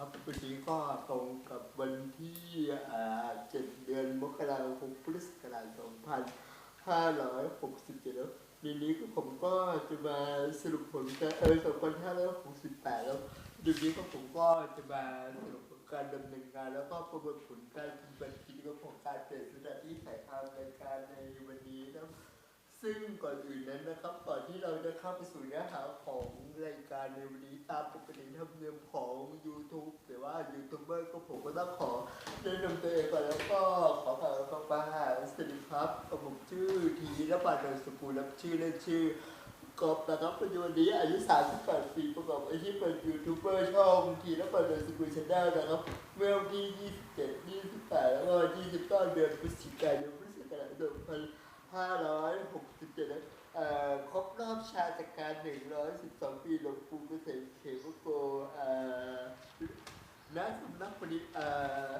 ครับวันนี้ก็ตรงกับวันที่เจ็ดเดือนมกราคมพุทธศักราช2567แล้วทีนี้ก็ผมก็จะมาสรุปผลการเออ2568แล้วทีนี้ก็ผมก็จะมาสรุปผลการดำเนินงานแล้วก็ประเมินผลการปฏิบัติกิจกรรมของการเปลี่ยนสถานที่ถ่ายทำรายการในวันนี้นะ ซึ่งก่อนอื่นนั้นนะครับก่อนที่เราจะเข้าไปสู่เนื้อหาของรายการในวันนี้ตามปกติธรรมเนียมของ YouTube หรือว่ายูทูบเบอร์ก็ผมก็ต้องขอแนะนำตัวเองก่อนแล้วก็ขอกล่าวคำว่าสวัสดีครับผมชื่อทีรบาลเดนสกุลและชื่อเล่นชื่อกอบนะครับปัจจุบันนี้อายุ 38 ปีประกอบอาชีพเป็นยูทูบเบอร์ช่องทีรบาลเดนสกุลชาแนลนะครับ เมื่อวันที่ 27 28 แล้วก็29เดือนพฤศจิกายนพุทธศักราช 2000 567นะเอ่อครบรอบชาติการ 112 ปีหลวงปู่เกษมเขมโกณสำนักปฏิเอ่อ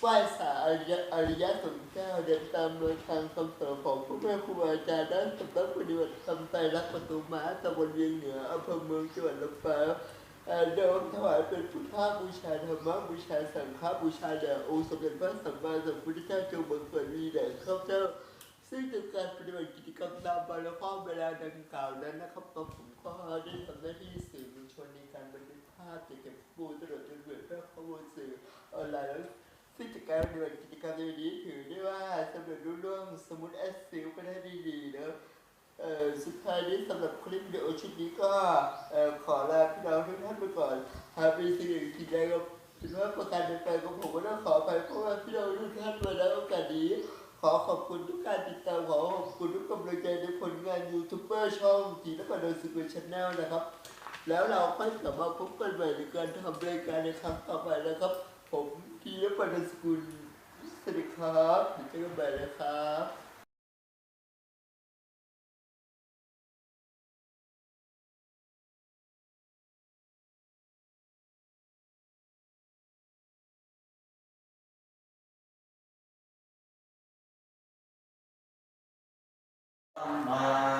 ไหว้สาอริยอริยสงฆ์เจ้าเดินตามรอยทางคำสอนของพระแม่ครูอาจารย์ด้านสำนักปฏิบัติธรรมไตรลักษณ์ประตูม้าตำบลเวียงเหนืออำเภอเมืองจังหวัดลำปาง เอ่เดิมถวายเป็นพุทธบูชาธรรมบูชาสังฆบูชาแด่องค์สมเด็จพระสัมมาสัมพุทธเจ้าจงบังเกิดมีแด่ข้าพเจ้าซึ่งจากการปฏิบัติกิจกรรมตามมาแล้วก็เวลาดังกล่าวนั้นนะครับก็ผมก็ได้ทำหน้าที่สื่อมวลชนในการบันทึกภาพเก็บข้อมูลตลอดจนเผยแพร่ข้อมูลสื่อออนไลน์แล้วซึ่งจากการปฏิบัติกิจกรรมในวันนี้ถือได้ว่าสำเร็จรุ่ร่วงสมุดแอสซิลไปได้ดีๆนะเอ่อ สุดท้ายนี้สำหรับคลิปวิดีโอชุดนี้ก็ขอลาพี่น้องทุกท่านไปก่อนหากมีสิ่งหนึ่งสิ่ใดก็ถือว่าประการใดๆของผมก็ต้องขอไปเพราะว่าพี่น้องทุกท่านมาแล้วโอกาสนี้ ขอขอบคุณทุกการติดตามขอขอบคุณทุกกำลังใจในผลงานยูทูบเบอร์ช่องจีนและโดยสุกุลชาแนลนะครับ แล้วเราค่อยกลับมาพบกันใหม่ในการทำรายการในครั้งต่อไปนะครับ ผมทีและปนสกุลสวัสดีครับเจอกันใหม่นะครับ สั